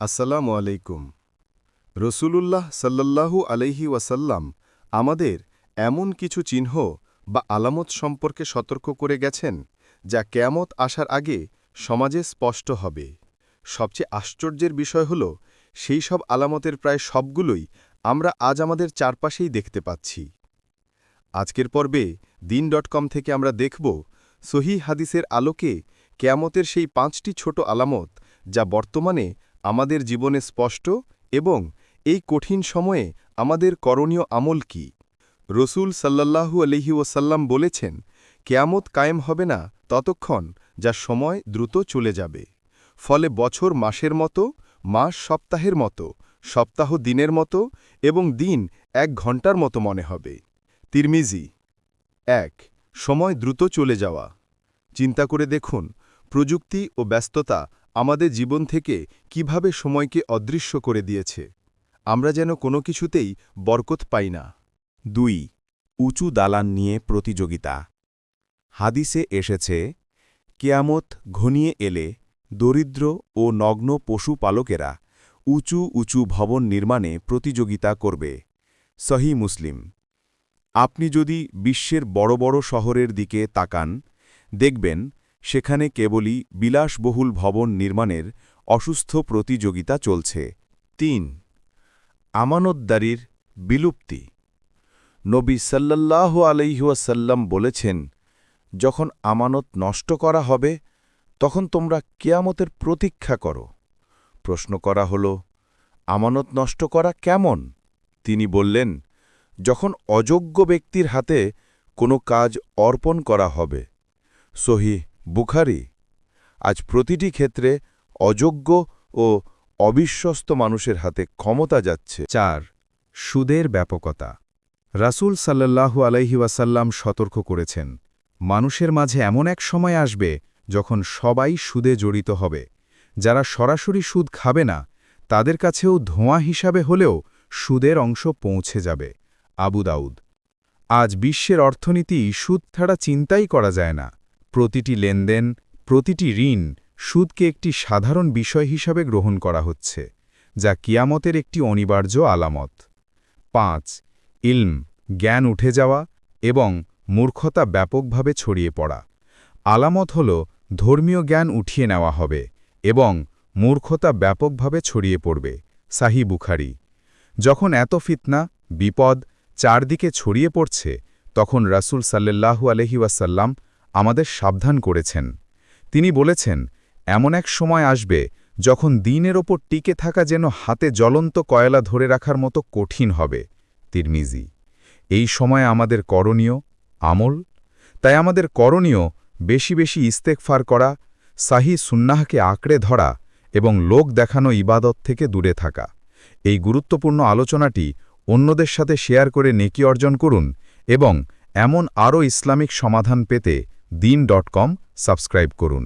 আসসালামু আলাইকুম। রসুলুল্লাহ সাল্লাল্লাহু আলাইহি ওয়াসাল্লাম আমাদের এমন কিছু চিহ্ন বা আলামত সম্পর্কে সতর্ক করে গেছেন, যা কেয়ামত আসার আগে সমাজে স্পষ্ট হবে। সবচেয়ে আশ্চর্যের বিষয় হল, সেই সব আলামতের প্রায় সবগুলোই আমরা আজ আমাদের চারপাশেই দেখতে পাচ্ছি। আজকের পর্বে দিন ডট কম থেকে আমরা দেখব সহি হাদিসের আলোকে কেয়ামতের সেই পাঁচটি ছোট আলামত যা বর্তমানে আমাদের জীবনে স্পষ্ট এবং এই কঠিন সময়ে আমাদের করণীয় আমল কি? রসুল সাল্লাল্লাহু আলহি ওসাল্লাম বলেছেন, কেয়ামত কায়েম হবে না ততক্ষণ যা সময় দ্রুত চলে যাবে। ফলে বছর মাসের মতো, মাস সপ্তাহের মতো, সপ্তাহ দিনের মতো এবং দিন এক ঘণ্টার মতো মনে হবে। তিরমিজি, এক, সময় দ্রুত চলে যাওয়া। চিন্তা করে দেখুন, প্রযুক্তি ও ব্যস্ততা আমাদের জীবন থেকে কীভাবে সময়কে অদৃশ্য করে দিয়েছে। আমরা যেন কোনো কিছুতেই বরকত পাই না। দুই, উঁচু দালান নিয়ে প্রতিযোগিতা। হাদিসে এসেছে, কেয়ামত ঘনিয়ে এলে দরিদ্র ও নগ্ন পশুপালকেরা উঁচু উঁচু ভবন নির্মাণে প্রতিযোগিতা করবে। সহি মুসলিম। আপনি যদি বিশ্বের বড় বড় শহরের দিকে তাকান, দেখবেন সেখানে কেবলই বিলাসবহুল ভবন নির্মাণের অসুস্থ প্রতিযোগিতা চলছে। তিন, আমানতদারির বিলুপ্তি। নবী সাল্লাল্লাহ আলহিউসাল্লাম বলেছেন, যখন আমানত নষ্ট করা হবে, তখন তোমরা কেয়ামতের প্রতীক্ষা করো। প্রশ্ন করা হল, আমানত নষ্ট করা কেমন? তিনি বললেন, যখন অযোগ্য ব্যক্তির হাতে কোনো কাজ অর্পণ করা হবে। সহি বুখারি। আজ প্রতিটি ক্ষেত্রে অযোগ্য ও অবিশ্বস্ত মানুষের হাতে ক্ষমতা যাচ্ছে। চার, সুদের ব্যাপকতা। রাসূল সাল্লাল্লাহু আলাইহি ওয়াসাল্লাম সতর্ক করেছেন, মানুষের মাঝে এমন এক সময় আসবে যখন সবাই সুদে জড়িত হবে। যারা সরাসরি সুদ খাবে না, তাদের কাছেও ধোঁয়া হিসাবে হলেও সুদের অংশ পৌঁছে যাবে। আবু দাউদ। আজ বিশ্বের অর্থনীতি সুদ ছাড়া চিন্তাই করা যায় না। প্রতিটি লেনদেন, প্রতিটি ঋণ সুদকে একটি সাধারণ বিষয় হিসাবে গ্রহণ করা হচ্ছে, যা কিয়ামতের একটি অনিবার্য আলামত। পাঁচ, ইলম, জ্ঞান উঠে যাওয়া এবং মূর্খতা ব্যাপকভাবে ছড়িয়ে পড়া। আলামত হল, ধর্মীয় জ্ঞান উঠিয়ে নেওয়া হবে এবং মূর্খতা ব্যাপকভাবে ছড়িয়ে পড়বে, সাহি বুখারি। যখন এত ফিতনা, বিপদ চারদিকে ছড়িয়ে পড়ছে, তখন রাসূল সাল্লাল্লাহু আলহি ওয়াসাল্লাম আমাদের সাবধান করেছেন। তিনি বলেছেন, এমন এক সময় আসবে যখন দিনের ওপর টিকে থাকা যেন হাতে জ্বলন্ত কয়লা ধরে রাখার মতো কঠিন হবে। তিরমিজি, এই সময় আমাদের করণীয় আমল। তাই আমাদের করণীয় বেশি বেশি ইস্তেকফার করা, সাহি সুন্নাহকে আঁকড়ে ধরা এবং লোক দেখানো ইবাদত থেকে দূরে থাকা। এই গুরুত্বপূর্ণ আলোচনাটি অন্যদের সাথে শেয়ার করে নেকি অর্জন করুন এবং এমন আরও ইসলামিক সমাধান পেতে দিন ডট কম সাবস্ক্রাইব করুন।